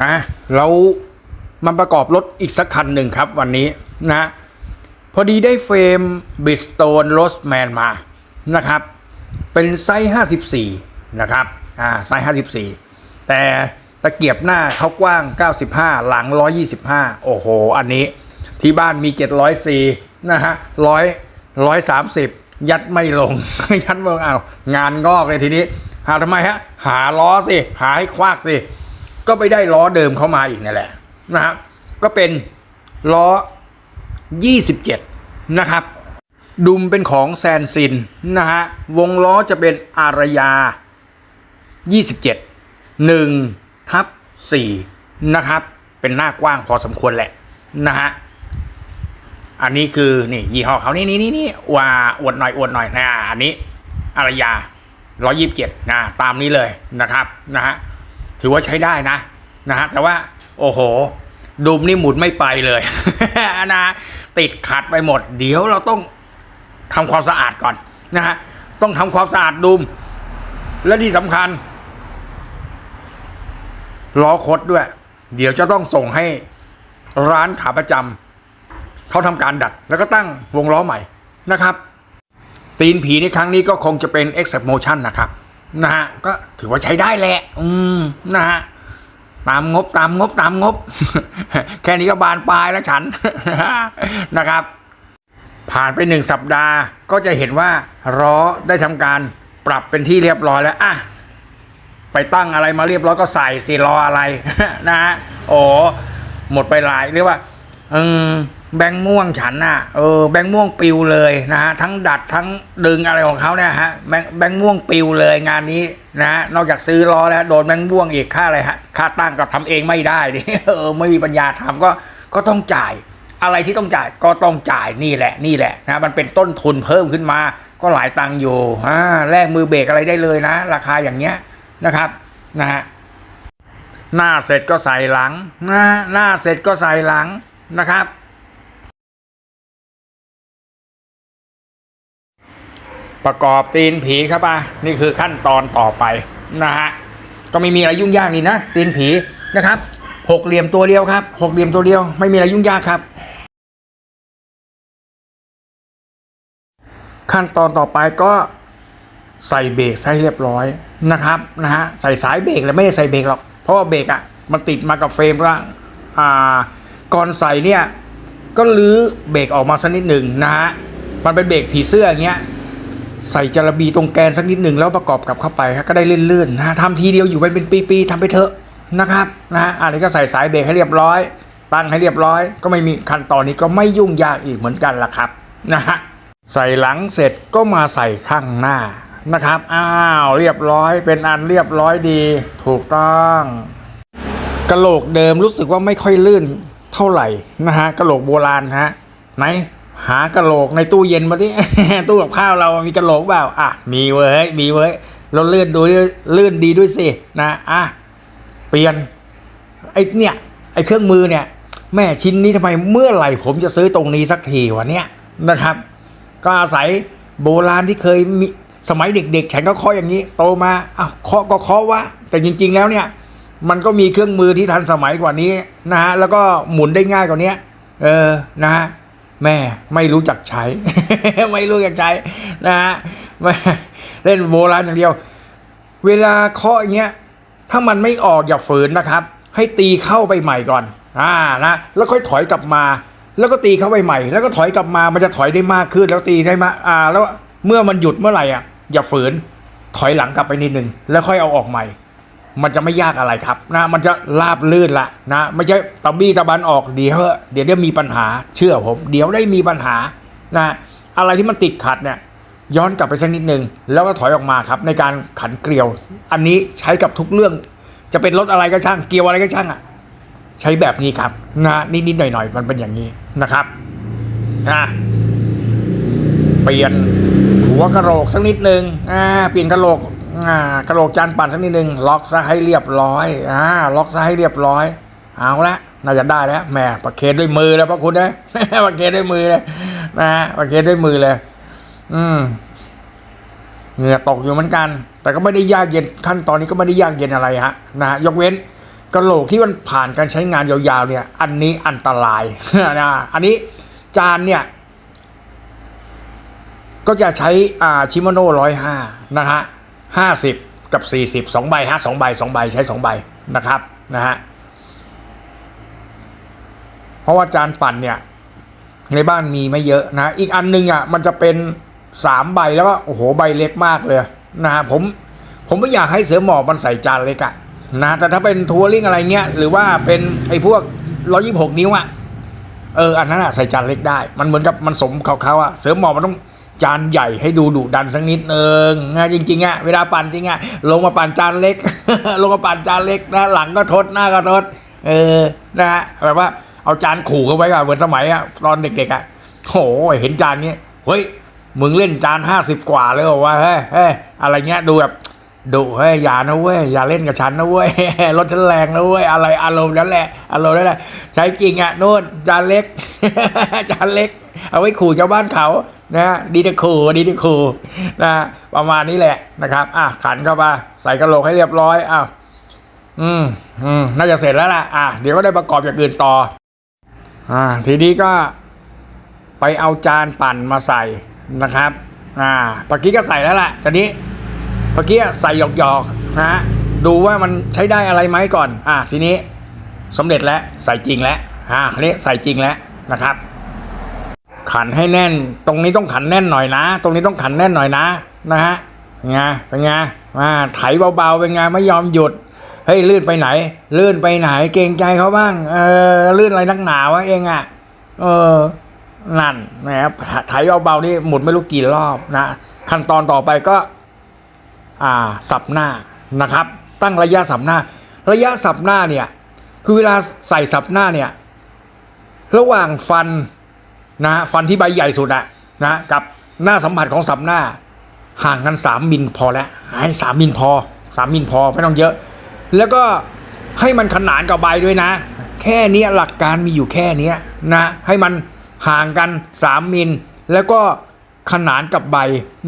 อะเรามาประกอบรถอีกสักคันหนึ่งครับวันนี้นะ พอดีได้เฟรมบิสโตนโรสแมนมานะครับ เป็นไซส์ 54 นะครับ อ่า ไซส์ 54 แต่ตะเกียบหน้าเขากว้าง 95 หลัง 125 โอ้โห อันนี้ที่บ้านมี 704 นะฮะ100 130 ยัดไม่ลง ยัดไม่ลงเอางานงอกเลยทีนี้หาทำไมฮะ หาล้อสิ หาให้ควักสิ ก็ไปได้ล้อเดิมเข้ามาอีกนั่นแหละนะครับก็เป็นล้อ 27 นะครับ ดุมเป็นของแซนซินนะฮะวงล้อจะเป็นอารยา 27 1ทับ4นะครับเป็นหน้ากว้างพอสมควรแหละนะฮะอันนี้คือนี่ยี่ห้อเขานี่นี่นี่นี่ว่าอวดหน่อยอวดหน่อยนะอันนี้อารยา 127นะตามนี้เลยนะครับนะฮะ ถือว่าใช้ได้นะนะฮะแต่ว่าโอ้โหดุมนี่หมุนไม่ไปเลยนะฮะติดขัดไปหมด เดี๋ยวเราต้องทำความสะอาดก่อนนะฮะต้องทำความสะอาดดุม และที่สำคัญล้อคดด้วย เดี๋ยวจะต้องส่งให้ร้านขาประจำเขาทำการดัด แล้วก็ตั้งวงล้อใหม่นะครับ ตีนผีในครั้งนี้ก็คงจะเป็น e x c e p motion นะครับ นะฮะก็ถือว่าใช้ได้แหละ อืมนะฮะตามงบตามงบตามงบ แค่นี้ก็บานปลายแล้วฉันนะครับ ผ่านไปหนึ่งสัปดาห์ก็จะเห็นว่าล้อได้ทำการปรับเป็นที่เรียบร้อยแล้วอะไปตั้งอะไรมาเรียบร้อยก็ใส่สิรออะไร นะฮะโอ้หมดไปหลายเรียกว่าเออ แบงม่วงฉันน่ะเออแบงม่วงปิวเลยนะฮะทั้งดัดทั้งดึงอะไรของเขาเนี่ยฮะแบงแบงม่วงปิวเลยงานนี้นะฮะนอกจากซื้อล้อแล้วโดนแบงม่วงอีกค่าอะไรฮะค่าตั้งก็ทำเองไม่ได้ดิเออไม่มีปัญญาทำก็ก็ต้องจ่าย อะไรที่ต้องจ่ายก็ต้องจ่ายนี่แหละนี่แหละนะมันเป็นต้นทุนเพิ่มขึ้นมา ก็หลายตังค์อยู่อ่าแลกมือเบรกอะไรได้เลยนะ ราคาอย่างเงี้ยนะครับนะฮะหน้าเสร็จก็ใส่หลังนะหน้าเสร็จก็ใส่หลังนะครับ ประกอบตีนผีครับอะนี่คือขั้นตอนต่อไปนะฮะก็ไม่มีอะไรยุ่งยากนี่นะตีนผีนะครับหกเหลี่ยมตัวเดียวครับหกเหลี่ยมตัวเดียวไม่มีอะไรยุ่งยากครับ ขั้นตอนต่อไปก็ใส่เบรกใส่เรียบร้อยนะครับนะฮะใส่สายเบรกแล้วไม่ได้ใส่เบรกหรอกเพราะว่าเบรกอะมันติดมากับเฟรมแล้วอ่าก่อนใส่เนี่ยก็ลื้อเบรกออกมาสักนิดหนึ่งนะฮะมันเป็นเบรกผีเสื้ออย่างเงี้ย ใส่จระบีตรงแกนสักนิดหนึ่งแล้วประกอบกับเข้าไปก็ได้เลื่อนๆนะทำทีเดียวอยู่ไปเป็นปีๆทำไปเถอะนะครับนะฮะอันนี้ก็ใส่สายเบรกให้เรียบร้อย ตั้งให้เรียบร้อย ก็ไม่มีขั้นตอนนี้ก็ไม่ยุ่งยากอีกเหมือนกันล่ะครับนะฮะใส่หลังเสร็จก็มาใส่ข้างหน้านะครับ อ้าวเรียบร้อยเป็นอันเรียบร้อยดี ถูกต้องกระโหลกเดิมรู้สึกว่าไม่ค่อยลื่นเท่าไหร่นะฮะกระโหลกโบราณฮะไหน หากระโหลกในตู้เย็นมาดิตู้กับข้าวเรามีกระโหลกเปล่าอะมีเว้ยมีเว้ยเราเลื่อนดูเลื่อนดีด้วยสินะอะเปลี่ยนไอ้เนี่ยไอ้เครื่องมือเนี่ยแม่ชิ้นนี้ทำไมเมื่อไหร่ผมจะซื้อตรงนี้สักทีวะเนี่ยนะครับ ก็อาศัยโบราณที่เคยมีสมัยเด็กๆ ฉันก็เคาะอย่างนี้โตมาอ้าวเคาะก็เคาะวะแต่จริง ๆ แล้วเนี่ยมันก็มีเครื่องมือที่ทันสมัยกว่านี้นะฮะแล้วก็หมุนได้ง่ายกว่านี้เออนะฮะ แม่ไม่รู้จักใช้ ไม่รู้จักใช้นะฮะเล่นโบราณอย่างเดียว เวลาเคาะอย่างเงี้ยถ้ามันไม่ออกอย่าฝืนนะครับ ให้ตีเข้าไปใหม่ก่อนอ่านะแล้วค่อยถอยกลับมา แล้วก็ตีเข้าไปใหม่ แล้วก็ถอยกลับมามันจะถอยได้มากขึ้นแล้วตีได้มาอ่า แล้วเมื่อมันหยุดเมื่อไหร่อะอย่าฝืนถอยหลังกลับไปนิดนึงแล้วค่อยเอาออกใหม่ มันจะไม่ยากอะไรครับนะมันจะราบลื่นละนะไม่ใช่ตะบี้ตะบันออกเดี๋ยวเดี๋ยวเดี๋ยวมีปัญหาเชื่อผม เดี๋ยวได้มีปัญหานะอะไรที่มันติดขัดเนี่ยย้อนกลับไปสักนิดนึงแล้วก็ถอยออกมาครับในการขันเกลียว อันนี้ใช้กับทุกเรื่อง จะเป็นรถอะไรก็ช่างเกลียวอะไรก็ช่างอะใช้แบบนี้ครับนะนิดๆหน่อยๆมันเป็นอย่างนี้นะครับนะเปลี่ยนหัวกระโหลกสักนิดนึงอ่าเปลี่ยนกระโหลก กระโหลกจานปั่นสักนิดหนึ่งล็อกซะให้เรียบร้อยอ่าล็อกซะให้เรียบร้อย เอาละน่าจะได้แล้วแหมประเคนด้วยมือแล้วพระคุณนะประเคนด้วยมือเลยนะประเคนด้วยมือเลย อืมเหงื่อตกอยู่เหมือนกัน แต่ก็ไม่ได้ยากเย็นขั้นตอนนี้ก็ไม่ได้ยากเย็นอะไรฮะนะฮะยกเว้นกระโหลกที่มันผ่านการใช้งานยาวๆเนี่ย อันนี้อันตรายนะอันนี้จานเนี่ยก็จะใช้อ่าชิมโน่ร้อยห้านะฮะ ห้าสิบกับสี่สิบสองใบฮะสองใบสองใบใช้สองใบนะครับนะฮะเพราะว่าจานปั่นเนี่ย ในบ้านมีไม่เยอะนะ อีกอันหนึงอะมันจะเป็นสามใบแล้วก็โอ้โหใบเล็กมากเลยนะฮะผมผมไม่อยากให้เสือหมอบมันใส่จานเล็กอะนะแต่ถ้าเป็นทัวริงอะไรเงี้ยหรือว่าเป็นไอ้พวกร้อยี่หกนิ้วอะเอออันนั้นอะใส่จานเล็กได้ มันเหมือนกับมันสมเขาเขาอะเสือหมอบมันต้อง จานใหญ่ให้ดูดุดันสักนิดนึงนะจริงๆอะเวลาปั่นจริงอะลงมาปั่นจานเล็ก ลงมาปั่นจานเล็กนะหลังก็ทดหน้าก็ทด เออนะฮะแบบว่าเอาจานขู่เขาไว้ก่อนเหมือนสมัยอะตอนเด็กๆอะโหเห็นจานนี้เฮ้ยมึงเล่นจานห้าสิบกว่าเลยเหรอวะเฮ้ยเฮ้ยอะไรเงี้ยดูแบบ ดุเฮ้ยอย่านะเว้ยอย่าเล่นกับฉันนะเว้ยรถฉันแรงนะเว้ยอะไรอารมณ์นั้นแหละอารมณ์นั้นแหละใช้จริงอะโน่นจานเล็กจานเล็ก เอาไว้ขู่ชาวบ้านเขานะดีต่ขู่ดีต่ขู่นะประมาณนี้แหละนะครับ อะขันเข้ามาใส่กระโหลกให้เรียบร้อยอ้าวอืมอืมน่าจะเสร็จแล้วล่ะอะเดี๋ยวก็ได้ประกอบอย่างอื่นต่อ อ่า ทีนี้ก็ไปเอาจานปั่นมาใส่นะครับ อ่าเมื่อกี้ก็ใส่แล้วล่ะตอนนี้ เมื่อกี้ใส่หยอกๆนะฮะดูว่ามันใช้ได้อะไรไหมก่อน อะทีนี้สำเร็จแล้วใส่จริงแล้วอ่าคันนี้ใส่จริงแล้วนะครับ ขันให้แน่น ตรงนี้ต้องขันแน่นหน่อยนะ ตรงนี้ต้องขันแน่นหน่อยนะนะฮะเป็นไงเป็นไงอ่าไถเบาๆเป็นไงไม่ยอมหยุดเฮ้ยลื่นไปไหน ลื่นไปไหนเกรงใจเขาบ้างเออลื่นอะไรนักหนาวะเองอะเออนั่นนะครับไถเบาๆนี่หมุนไม่รู้กี่รอบนะขั้นตอนต่อไปก็ อ่าสับหน้านะครับ ตั้งระยะสับหน้า ระยะสับหน้าเนี่ยคือเวลาใส่สับหน้าเนี่ยระหว่างฟันนะฟันที่ใบใหญ่สุดอะนะกับหน้าสัมผัสของสับหน้า ห่างกันสามมิลพอแล้วให้สามมิลพอสามมิลพอไม่ต้องเยอะ แล้วก็ให้มันขนานกับใบด้วยนะ แค่นี้หลักการมีอยู่แค่นี้นะให้มันห่างกันสามมิลแล้วก็ ขนานกับใบ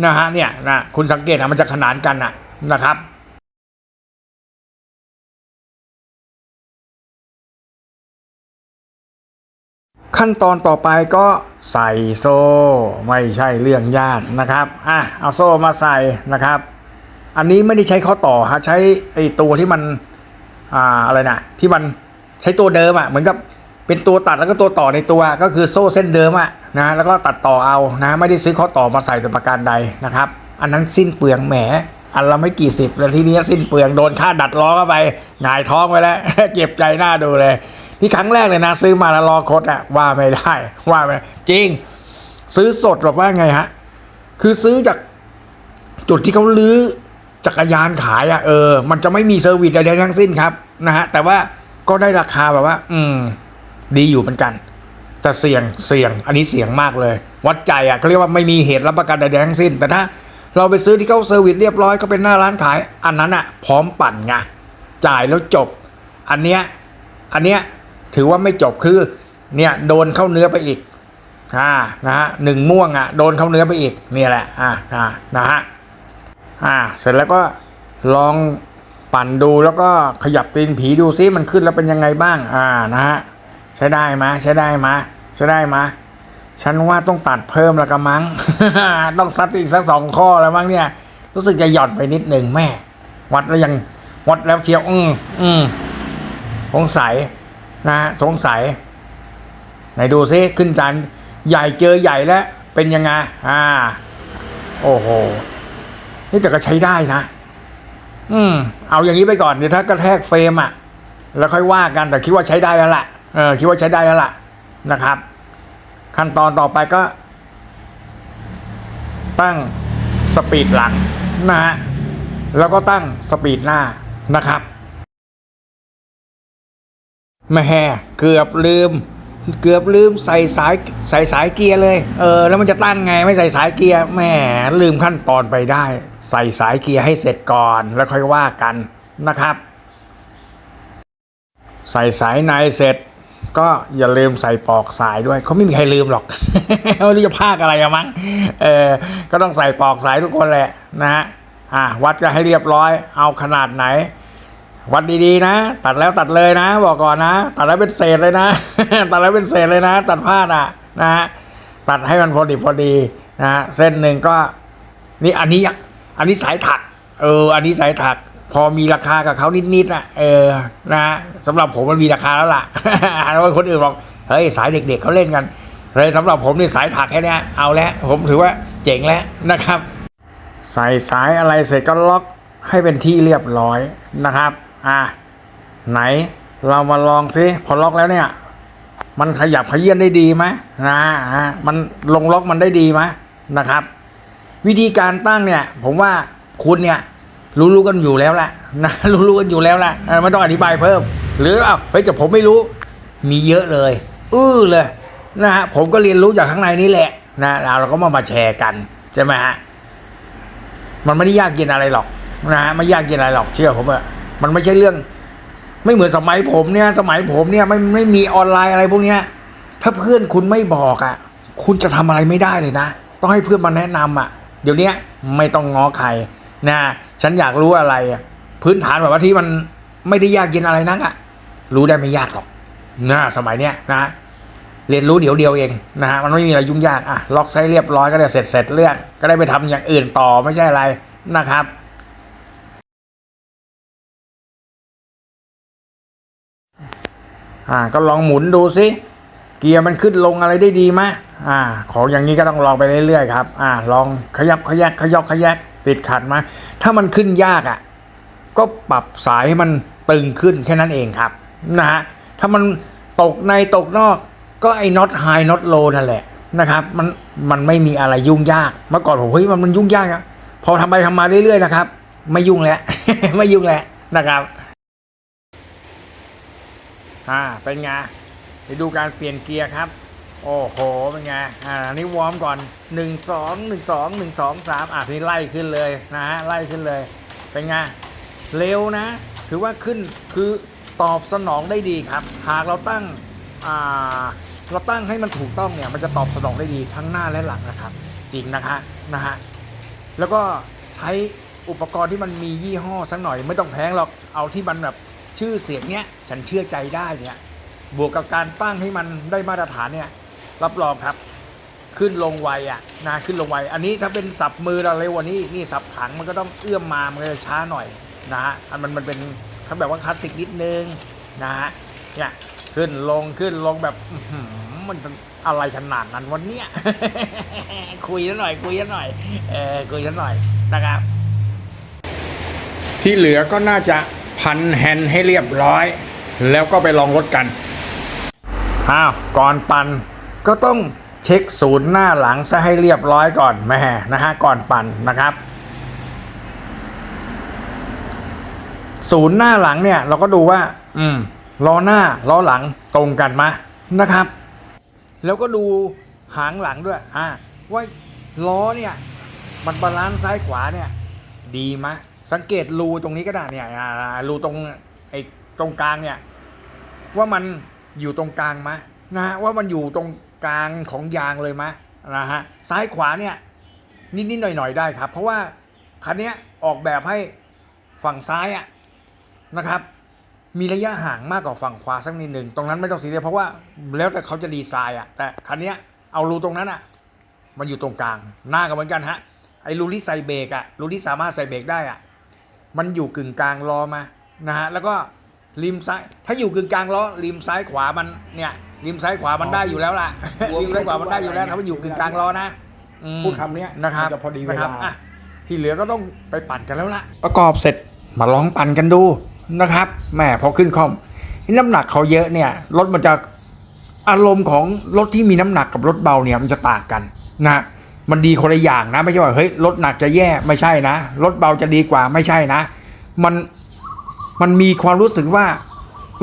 นะฮะเนี่ยนะคุณสังเกตนะมันจะขนานกันนะนะครับขั้นตอนต่อไปก็ใส่โซ่ไม่ใช่เรื่องยากนะครับอะเอาโซ่มาใส่นะครับ อันนี้ไม่ได้ใช้ข้อต่อฮะใช้ไอ้ตัวที่มันอ่าอะไรนะที่มันใช้ตัวเดิมอะ่ะเหมือนกับเป็นตัวตัดแล้วก็ตัวต่อในตัวก็คือโซ่เส้นเดิมอะ่ะ นะแล้วก็ตัดต่อเอานะไม่ได้ซื้อข้อต่อมาใส่แต่ประการใดนะครับ อันนั้นสิ้นเปลืองแหมอันละไม่กี่สิบแล้วทีนี้สิ้นเปลืองโดนค่าดัดล้อเข้าไปหงายท้องไปแล้วเจ็บใจหน้าดูเลยนี่ครั้งแรกเลยนะ ซื้อมาแล้วล้อคดอะว่าไม่ได้ว่าไม่จริง ซื้อสดแบบว่าไงฮะคือซื้อจากจุดที่เขาลื้อจักรยานขายอะ่ะเออ มันจะไม่มีเซอร์วิสใดๆทั้งสิ้นครับนะฮะแต่ว่าก็ได้ราคาแบบว่า อืม ดีอยู่เหมือนกัน แต่เสี่ยงเสี่ยง อันนี้เสี่ยงมากเลย วัดใจอะเขาเรียกว่าไม่มีเหตุรับประกันใดๆทั้งสิ้น แต่ถ้าเราไปซื้อที่เขาเซอร์วิสเรียบร้อยก็เป็นหน้าร้านขาย อันนั้นอะ พร้อมปั่นไงจ่ายแล้วจบ อันเนี้ยอันเนี้ยถือว่าไม่จบคือเนี่ยโดนเข้าเนื้อไปอีกอ่านะฮะหนึ่งม่วงอะโดนเข้าเนื้อไปอีกเนี่ยแหละอ่าอ่านะฮะอ่าเสร็จแล้วก็ลองปั่นดูแล้วก็ขยับตีนผีดูซิมันขึ้นแล้วเป็นยังไงบ้างอ่านะฮะใช้ได้ไหมใช้ได้ไหม ใช้ได้ไหมฉันว่าต้องตัดเพิ่มแล้วกะมั้งต้องซัดอีกสักสองข้อแล้วมั้งเนี่ย รู้สึกจะหย่อนไปนิดหนึ่งแม่ วัดแล้วยังวัดแล้วเชียว อืมอืมสงสัยนะฮะสงสัย ไหนดูซิขึ้นจานใหญ่เจอใหญ่แล้ว เป็นยังไงอ่า โอ้โหนี่แต่ก็ใช้ได้นะ อืม เอาอย่างนี้ไปก่อนเดี๋ยวถ้ากระแทกเฟรมอะ แล้วค่อยว่ากันแต่คิดว่าใช้ได้แล้วล่ะเออคิดว่าใช้ได้แล้วล่ะ นะครับ ขั้นตอนต่อไปก็ ตั้งสปีดหลังนะฮะแล้วก็ตั้งสปีดหน้านะครับแม่เกือบลืม เกือบลืมใส่สายใส่สายเกียร์เลย เออ แล้วมันจะตั้งไงไม่ใส่สายเกียร์แหมลืมขั้นตอนไปได้ ใส่สายเกียร์ให้เสร็จก่อนแล้วค่อยว่ากันนะครับ ใส่สายในเสร็จ ก็อย่าลืมใส่ปลอกสายด้วยเขาไม่มีใครลืมหรอกไม่รู้จะพากอะไรอะมั้งเออก็ต้องใส่ปลอกสายทุกคนแหละนะฮะอะวัดจะให้เรียบร้อย เอาขนาดไหน วัดดีๆนะ ตัดแล้วตัดเลยนะ บอกก่อนนะ ตัดแล้วเป็นเศษเลยนะ ตัดแล้วเป็นเศษเลยนะ ตัดพลาอะนะฮะตัดให้มันพอดีพอดีนะฮะเส้นหนึ่งก็ นี่อันนี้อันนี้สายถัก เออ อันนี้สายถัก พอมีราคากับเขานิดๆอะเออนะสำหรับผมมันมีราคาแล้วล่ะแล้วคนอื่นบอกเฮ้ยสายเด็ก ๆเขาเล่นกันเลยสำหรับผมนี่สายถักแค่นี้เอาแล้วผมถือว่าเจ๋งแล้วนะครับ ใส่สายอะไรเสร็จก็ล็อกให้เป็นที่เรียบร้อยนะครับ อะไหนเรามาลองซิพอล็อกแล้วเนี่ย มันขยับขยื่นได้ดีไหมนะฮะมันลงล็อกมันได้ดีไหมนะครับ วิธีการตั้งเนี่ย ผมว่าคุณเนี่ย รู้ๆกันอยู่แล้วละนะรู้ๆกันอยู่แล้วละไม่ต้องอธิบายเพิ่ม หรืออ้าวเฮ้ยแต่ผมไม่รู้ มีเยอะเลย อื้อเลยนะฮะผมก็เรียนรู้จากข้างในนี่แหละนะเราก็มามาแชร์กันใช่ไหมฮะมันไม่ได้ยากเย็นอะไรหรอกนะฮะไม่ยากเย็นอะไรหรอกเชื่อผมอะมันไม่ใช่เรื่อง ไม่เหมือนสมัยผมเนี่ย สมัยผมเนี่ยไม่ไม่มีออนไลน์อะไรพวกเนี้ย ถ้าเพื่อนคุณไม่บอกอะคุณจะทำอะไรไม่ได้เลยนะต้องให้เพื่อนมาแนะนำอะเดี๋ยวนี้ไม่ต้องง้อใคร นะฉันอยากรู้อะไรพื้นฐานแบบว่าที่มันไม่ได้ยากเย็นอะไรนักอะรู้ได้ไม่ยากหรอกนะสมัยเนี้ยนะเรียนรู้เดี๋ยวเดียวเองนะฮะมันไม่มีอะไรยุ่งยากอะล็อกไซ์เรียบร้อยก็ได้เสร็จเสร็จเรื่องก็ได้ไปทำอย่างอื่นต่อไม่ใช่อะไรนะครับอ่าก็ลองหมุนดูสิเกียร์มันขึ้นลงอะไรได้ดีไหมอ่า ของอย่างนี้ก็ต้องลองไปเรื่อยๆครับ อ่า ลองขยับขยักขยอกขยัก ติดขัดมาถ้ามันขึ้นยากอะก็ปรับสายให้มันตึงขึ้นแค่นั้นเองครับนะฮะถ้ามันตกในตกนอกก็ไอ้น็อตไฮน็อตโลนั่นแหละนะครับ มันมันไม่มีอะไรยุ่งยาก เมื่อก่อนผมเฮ้ยมันมันยุ่งยากอะพอทำไปทำมาเรื่อยๆนะครับ ไม่ยุ่งแล้วไม่ยุ่งแล้วนะครับอ่าเป็นไงไปดูการเปลี่ยนเกียร์ครับ โอ้โห เป็นไง อ่าอันนี้วอร์มก่อนหนึ่งสองหนึ่งสองหนึ่งสองสามอะทีนี้ไล่ขึ้นเลยนะฮะไล่ขึ้นเลย เป็นไง เร็วนะ ถือว่าขึ้น คือตอบสนองได้ดีครับ หากเราตั้ง อ่า เราตั้งให้มันถูกต้องเนี่ย มันจะตอบสนองได้ดีทั้งหน้าและหลังนะครับ จริงนะคะ นะฮะ แล้วก็ใช้อุปกรณ์ที่มันมียี่ห้อสักหน่อย ไม่ต้องแพงหรอก เอาที่มันแบบชื่อเสียงเนี้ย ฉันเชื่อใจได้เนี่ย บวกกับการตั้งให้มันได้มาตรฐานเนี่ย รับรองครับ ขึ้นลงไวอะนะขึ้นลงไว อันนี้ถ้าเป็นสับมือเราเร็วกว่านี้นี่สับถังมันก็ต้องเอื้อมมามันก็จะช้าหน่อยนะฮะอันมันมันเป็นเขาแบบว่าคลาสสิกนิดนึงนะฮะเนี่ยขึ้นลงขึ้นลงแบบมันอะไรขนาดนั้นวันเนี้ยคุยกันหน่อย คุยกันหน่อยเออคุยกันหน่อยนะครับ ที่เหลือก็น่าจะพันแฮนให้เรียบร้อย แล้วก็ไปลองรถกันอ้าวก่อนปั่น ก็ต้องเช็คศูนย์หน้าหลังซะให้เรียบร้อยก่อนแม่นะฮะก่อนปั่นนะครับ ศูนย์หน้าหลังเนี่ยเราก็ดูว่า อืมล้อหน้าล้อหลังตรงกันไหมนะครับ แล้วก็ดูหางหลังด้วย อ่าว่าล้อเนี่ย มันบาลานซ์ซ้ายขวาเนี่ย ดีไหมสังเกตรูตรงนี้ก็ได้เนี่ยรูตรงไอ้ตรงกลางเนี่ย ว่ามันอยู่ตรงกลางไหมนะฮะว่ามันอยู่ตรง กลางของยางเลยไหมนะฮะซ้ายขวาเนี่ยนิดๆหน่อยๆได้ครับ เพราะว่าคันเนี้ยออกแบบให้ฝั่งซ้ายอะนะครับ มีระยะห่างมากกว่าฝั่งขวาสักนิดหนึ่งตรงนั้นไม่ต้องซีเรียสเพราะว่าแล้วแต่เขาจะดีไซน์อะแต่คันเนี้ยเอารูตรงนั้นอะมันอยู่ตรงกลางหน้าก็เหมือนกันฮะไอ้รูที่ใส่เบรกอะรูที่สามารถใส่เบรกได้อะมันอยู่กึ่งกลางล้อมานะฮะแล้วก็ริมซ้ายถ้าอยู่กึ่งกลางล้อริมซ้ายขวามันเนี่ย ริมซ้ายขวามันได้อยู่แล้วล่ะริมซ้ายขวามันได้อยู่แล้วถ้ามันอยู่กึ่งกลางล้อนะอืมพูดคำเนี้ยนะครับมันจะพอดีเวลานะครับอะที่เหลือก็ต้องไปปั่นกันแล้วล่ะ ประกอบเสร็จมาลองปั่นกันดูนะครับแหมพอขึ้นคอมน้ำหนักเขาเยอะเนี่ยรถมันจะอารมณ์ของรถที่มีน้ำหนักกับรถเบาเนี่ยมันจะต่างกันนะมันดีคนละอย่างนะ ไม่ใช่ว่าเฮ้ยรถหนักจะแย่ไม่ใช่นะรถเบาจะดีกว่าไม่ใช่นะ มันมันมีความรู้สึกว่า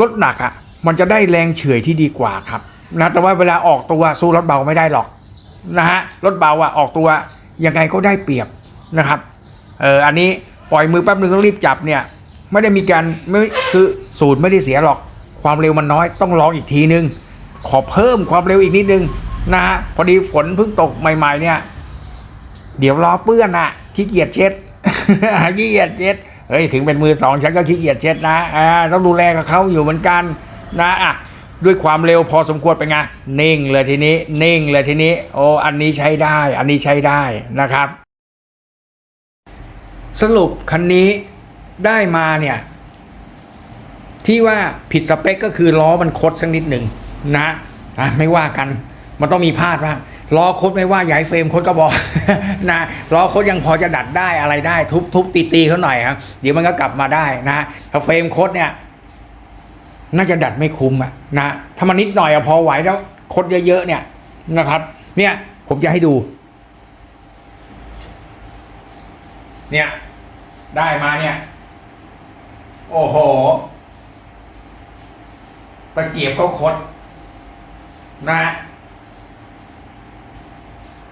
รถหนักอะ มันจะได้แรงเฉื่อยที่ดีกว่าครับนะแต่ว่าเวลาออกตัวสู้รถเบาไม่ได้หรอกนะฮะรถเบาอะออกตัวยังไงก็ได้เปรียบนะครับเอออันนี้ปล่อยมือแป๊บนึงต้องรีบจับเนี่ยไม่ได้มีการไม่คือสูตรไม่ได้เสียหรอกความเร็วมันน้อยต้องลองอีกทีนึง ขอเพิ่มความเร็วอีกนิดนึงนะฮะพอดีฝนเพิ่งตกใหม่ๆเนี่ย เดี๋ยวรอเปื้อนอะขี้เกียจเช็ดขี้เกียจเช็ดเฮ้ยถึงเป็นมือสองฉันก็ขี้เกียจเช็ดนะอ่าต้องดูแลกับเขาอยู่เหมือนกัน นะอะด้วยความเร็วพอสมควรเป็นไงนิ่งเลยทีนี้นิ่งเลยทีนี้ โอ้อันนี้ใช้ได้ อันนี้ใช้ได้นะครับ สรุปคันนี้ได้มาเนี่ย ที่ว่าผิดสเปคก็คือล้อมันคดสักนิดหนึ่งนะอะไม่ว่ากันมันต้องมีพลาดบ้าล้อคดไม่ว่าย้ายเฟรมคดก็บอกนะล้อคดยังพอจะดัดได้อะไรได้ ทุบทุบตีตีเขาหน่อยครับเดี๋ยวมันก็กลับมาได้นะถ้าเฟรมคดเนี่ย น่าจะดัดไม่คุ้มอะนะถ้ามันนิดหน่อยอะพอไหวแล้วคดเยอะๆเนี่ยนะครับ เนี่ยผมจะให้ดู เนี่ย ได้มาเนี่ย โอ้โหตะเกียบก็คดนะ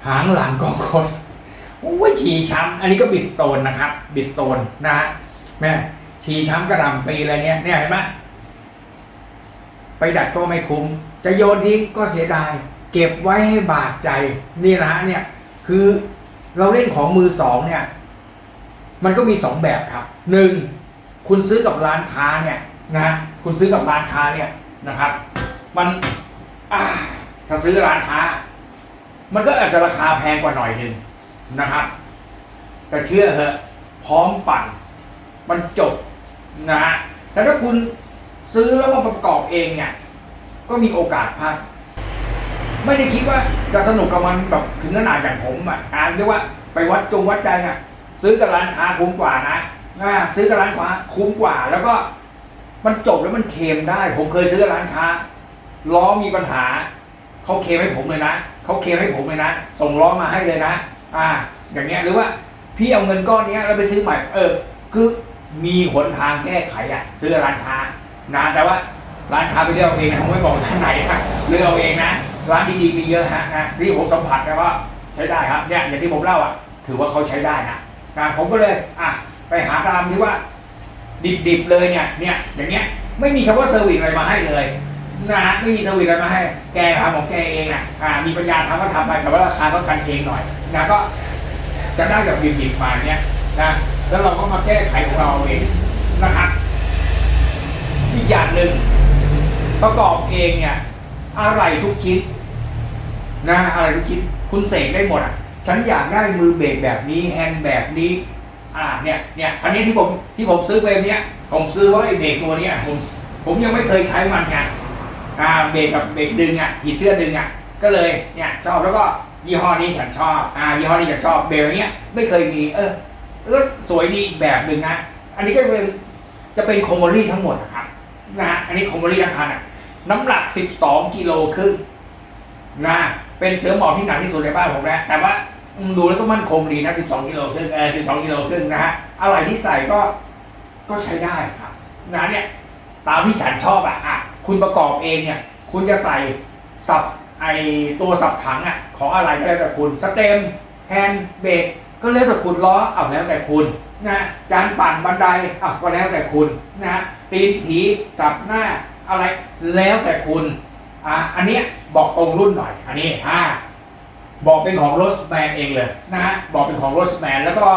หางหลังก็คดโอ้ยฉีช้ำอันนี้ก็บิสโตนนะครับ บิสโตนนะฮะแม่ฉีช้ำกระหลำปีอะไรเนี่ยเนี่ยเห็นไหม ไปดัดก็ไม่คุ้ม จะโยนทิ้งก็เสียดาย เก็บไว้ให้บาดใจนี่นะฮะเนี่ยคือเราเล่นของมือสองเนี่ย มันก็มีสองแบบครับหนึ่งคุณซื้อกับร้านค้าเนี่ยนะคุณซื้อกับร้านค้าเนี่ยนะครับ มันอ่าถ้าซื้อร้านค้า มันก็อาจจะราคาแพงกว่าหน่อยหนึ่งนะครับ แต่เชื่อเถอะพร้อมปั่น มันจบนะแต่ถ้าคุณ ซื้อแล้วมาประกอบเองเนี่ยก็มีโอกาสพลาดไม่ได้คิดว่าจะสนุกกับมันแบบถึงขนาดอย่างผมอะอ่านเรียกว่าไปวัดจงวัดใจอะซื้อกับร้านค้าคุ้มกว่านะอ่าซื้อกับร้านค้าคุ้มกว่า แล้วก็มันจบแล้วมันเคมได้ ผมเคยซื้อกับร้านค้าล้อมีปัญหาเขาเคมให้ผมเลยนะเขาเคมให้ผมเลยนะส่งล้อมาให้เลยนะ อ่า อย่างเงี้ยหรือว่าพี่เอาเงินก้อนเนี้ยแล้วไปซื้อใหม่ เออ คือมีหนทางแก้ไขอะ ซื้อร้านค้า นะแต่ว่าร้านค้าไปเลือกเอาเองนะผมไม่บอกท่านไหนนะเลือกเอาเองนะ ร้านดีๆมีเยอะฮะนะที่ผมสัมผัสนะว่าใช้ได้ครับเนี่ยอย่างที่ผมเล่าอะ ถือว่าเขาใช้ได้นะนะผมก็เลยอะไปหาตามที่ว่า ดิบๆเลยเนี่ยเนี่ยอย่างเงี้ยไม่มีคำว่าเซอร์วิสอะไรมาให้เลยนะฮะไม่มีเซอร์วิสอะไรมาให้ แกทำของแกเองอะอ่ามีปัญญาทำก็ทำไปแต่ว่าราคาก็กันเองหน่อยนะก็จะได้แบบดิบๆมาเนี่ยนะแล้วเราก็มาแก้ไขของเราเองนะครับ อย่างหนึ่งประกอบเองเนี่ยอะไรทุกชิ้นนะอะไรทุกชิ้นคุณเสกได้หมดอะฉันอยากได้มือเบรกแบบนี้แฮนด์แบบนี้อ่าเนี่ยเนี่ยคันนี้ที่ผมที่ผมซื้อเฟรมเนี้ยผมซื้อเพราะไอ้เบรกตัวเนี้ยผมผมยังไม่เคยใช้มันไงอ่าเบรกกับเบรกดึงอะผีเสื้อดึงอะก็เลยเนี่ยชอบแล้วก็ยี่ห้อนี้ฉันชอบอ่ายี่ห้อนี้ฉันชอบเบรกเนี้ยไม่เคยมี เออก็สวยดีแบบหนึ่งนะอันนี้ก็เป็นจะเป็นโคโมลี่ทั้งหมดนะครับ นะฮะอันนี้คอมบรี่ทั้งคันอะ น้ำหนัก 12 กิโลครึ่งนะ เป็นเสือหมอบที่หนักที่สุดในบ้านผมนะแต่ว่าดูแล้วก็มั่นคงดีนะ 12 กิโลครึ่งเออ12 กิโลครึ่งนะฮะ อะไรที่ใส่ก็ก็ใช้ได้ครับนะเนี่ยตามที่ฉันชอบอะอะ คุณประกอบเองเนี่ย คุณจะใส่สับไอตัวสับถังอะ ของอะไรก็แล้วแต่คุณ สเต็มแฮนด์เบรกก็แล้วแต่คุณล้อเอาแล้วแต่คุณ นะจานปั่นบันไดอะก็แล้วแต่คุณนะตีนผีสับหน้าอะไรแล้วแต่คุณอะอันเนี้ยบอกตรงรุ่นหน่อย อันนี้อ่าบอกเป็นของรถแมนเองเลยนะฮะบอกเป็นของรถแมนแล้วก็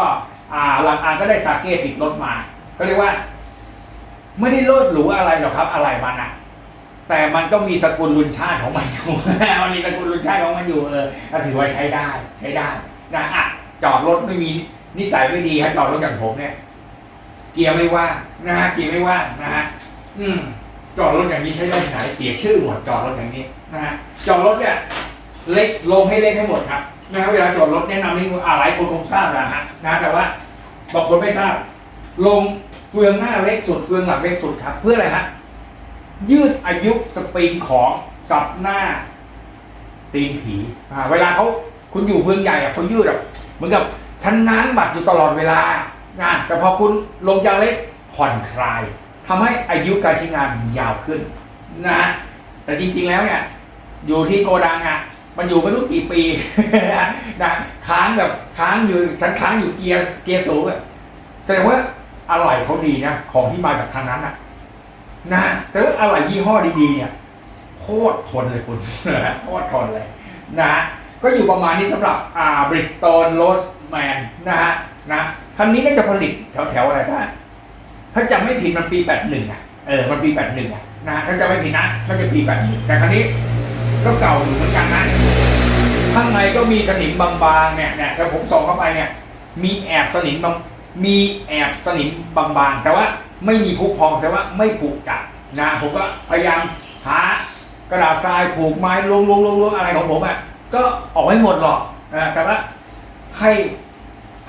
อ่าหลังอ่านก็ได้สาเกติดรถมา ก็เรียกว่า ไม่ได้โลดหรูอะไรหรอกครับ อะไรมันอะแต่มันก็มีสกุลลุนชาติของมันอยู่ มันมีสกุลลุนชาติของมันอยู่เออถือว่าใช้ได้ ใช้ได้นะอะจอดรถไม่มี นิสัยไม่ดีฮะจอดรถอย่างผมเนี่ย เกียร์ไม่ว่างนะฮะเกียร์ไม่ว่างนะฮะอืมจอดรถอย่างนี้ใช้ได้ที่ไหนเสียชื่อหมดจอดรถอย่างนี้นะฮะจอดรถเนี่ยเล็กลงให้เล็กให้หมดครับนะฮะเวลาจอดรถแนะนำนี่อ่าหลายคนคงทราบแล้วฮะนะแต่ว่าบางคนไม่ทราบ ลงเฟืองหน้าเล็กสุดเฟืองหลังเล็กสุดครับ เพื่ออะไรฮะยืดอายุสปริงของสับหน้า ตีนผีอ่าเวลาเขาคุณอยู่เฟืองใหญ่อะเขายืดแบบเหมือนกับ ชั้นน้ำบัดอยู่ตลอดเวลานะแต่พอคุณลงจาเล็กผ่อนคลายทำให้อายุการใช้งานยาวขึ้นนะแต่จริงๆแล้วเนี่ยอยู่ที่โกดังอะมันอยู่ไม่รู้กี่ปีนะค้างแบบค้างอยู่ชั้นค้างอยู่เกียร์เกียร์สูงอะแสดงว่าอะไรเขาดีนะของที่มาจากทางนั้นอะนะแสดงว่าอะไรยี่ห้อดีๆเนี่ยโคตรทนเลยคุณโคตรทนเลยนะฮะก็อยู่ประมาณนี้สำหรับอ่าบริสตอลโรส แมนนะฮะนะคันนี้ก็จะผลิตแถวๆอะไรนะถ้าจำไม่ผิดมันปีแปดหนึ่งอะเออมันปีแปดหนึ่งอะนะถ้าจำไม่ผิดนะน่าจะปีแปดหนึ่งแต่ครั้นี้ก็เก่าอยู่เหมือนกันนะข้างในก็มีสนิมบางๆเนี่ยเนี่ยถ้าผมส่องเข้าไปเนี่ย มีแอบสนิมบางมีแอบสนิมบางๆแต่ว่าไม่มีผุพองแต่ว่าไม่ผุจัดนะผมก็พยายามหากระดาษทรายผูกไม้ลงลงลงลงอะไรของผมอะก็ออกให้หมดหรอกนะแต่ว่า ให้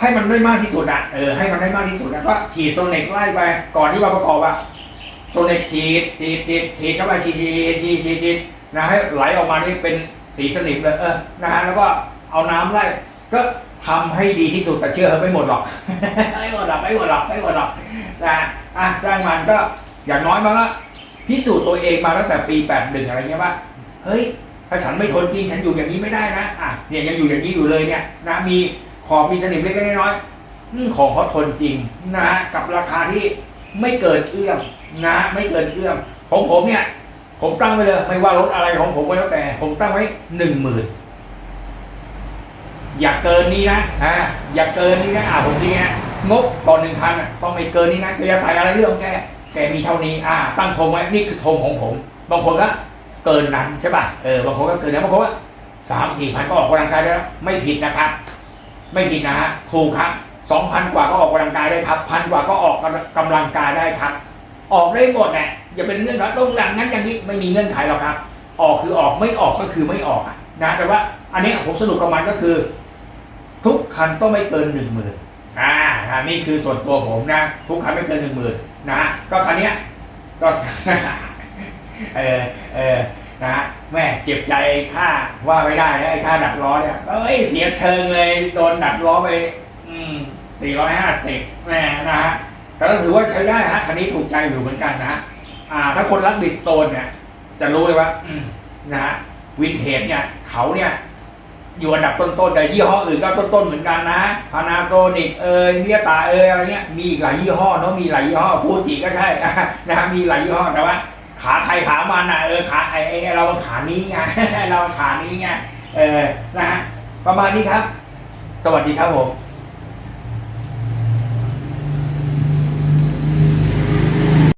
ให้มันได้มากที่สุดอะเออให้มันได้มากที่สุดแล้วก็ฉีดโซเน็กไล่ไปก่อนที่มาประกอบอะโซเน็กฉีดฉีดฉีดฉีดเข้าไปฉีดฉีดฉีดฉีดฉีดนะให้ไหลออกมานี่เป็นสีสนิมเลยเออนะฮะแล้วก็เอาน้ำไล่ก็ทำให้ดีที่สุดแต่เชื่อไม่หมดหรอกไม่หมดหรอกไม่หมดหรอกไม่หมดหรอกนะอะจ้างมันก็อย่างน้อยมันก็พิสูจน์ตัวเองมาตั้งแต่ปีแปดหนึ่งอะไรเงี้ยว่าเฮ้ย ถ้าฉันไม่ทนจริงฉันอยู่อย่างนี้ไม่ได้นะอะเนี่ยยังอยู่อย่างนี้อยู่เลยเนี่ยนะมีขอบมีสนิมเล็กๆน้อยๆของเขาทนจริงนะฮะกับราคาที่ไม่เกินเอื้อมนะไม่เกินเอื้อมของผมเนี่ย ผมตั้งไว้เลยไม่ว่ารถอะไรของผมก็แล้วแต่ ผมตั้งไว้หนึ่งหมื่นอย่าเกินนี้นะอ่าอย่าเกินนี้นะอ่าผมทีเนี้ยงบต่อหนึ่งพันต้องไม่เกินนี้นะจะใส่อะไรเรื่องแกแกมีเท่านี้อ่า ตั้งธงไว้นี่คือธงของผม บางคนก็ เกินนั้นใช่ป่ะเออบางคนก็เกินนั้นบางคนก็สามสี่พันก็ออกกำลังกายได้แล้วไม่ผิดนะครับ ไม่ผิดนะฮะถูกครับสองพันกว่าก็ออกกำลังกายได้ครับพันกว่าก็ออกกำลังกายได้ครับ ออกได้หมดแหละอย่าเป็นเงื่อนไขต้องหลังนั้นอย่างนี้ไม่มีเงื่อนไขหรอกครับ ออกคือออกไม่ออกก็คือไม่ออกนะแต่ว่า อันนี้ผมสนุกกับมันก็คือ ทุกคันต้องไม่เกินหนึ่งหมื่นอ่านี่คือส่วนตัวผมนะ ทุกคันไม่เกินหนึ่งหมื่นนะฮะก็คันเนี้ยก็ เออเออนะฮะแม่เจ็บใจค่าว่าไม่ได้นะไอ้ค่าดัดล้อเนี่ยเอ้ยเสียเชิงเลยโดนดัดล้อไป อืมสี่ร้อยห้าสิบแม่นะฮะแต่ก็ถือว่าใช้ได้ฮะคันนี้ถูกใจอยู่เหมือนกันนะฮะอ่า ถ้าคนรักบิสโตนเนี่ย จะรู้เลยว่า อืมนะฮะวินเทจเนี่ย เขาเนี่ย อยู่อันดับต้นๆแต่ยี่ห้ออื่นก็ต้นๆเหมือนกันนะพานาโซนิกเอยเนียตาเอยอะไรเงี้ยมีหลายยี่ห้อเนาะมีหลายยี่ห้อฟูจิก็ใช่นะฮะมีหลายยี่ห้อแต่ว่า ขาใครขามันอะเออขาไอ้ไอ้เราขานี้ไงเราขานี้ไงเออนะฮะประมาณนี้ครับ สวัสดีครับผม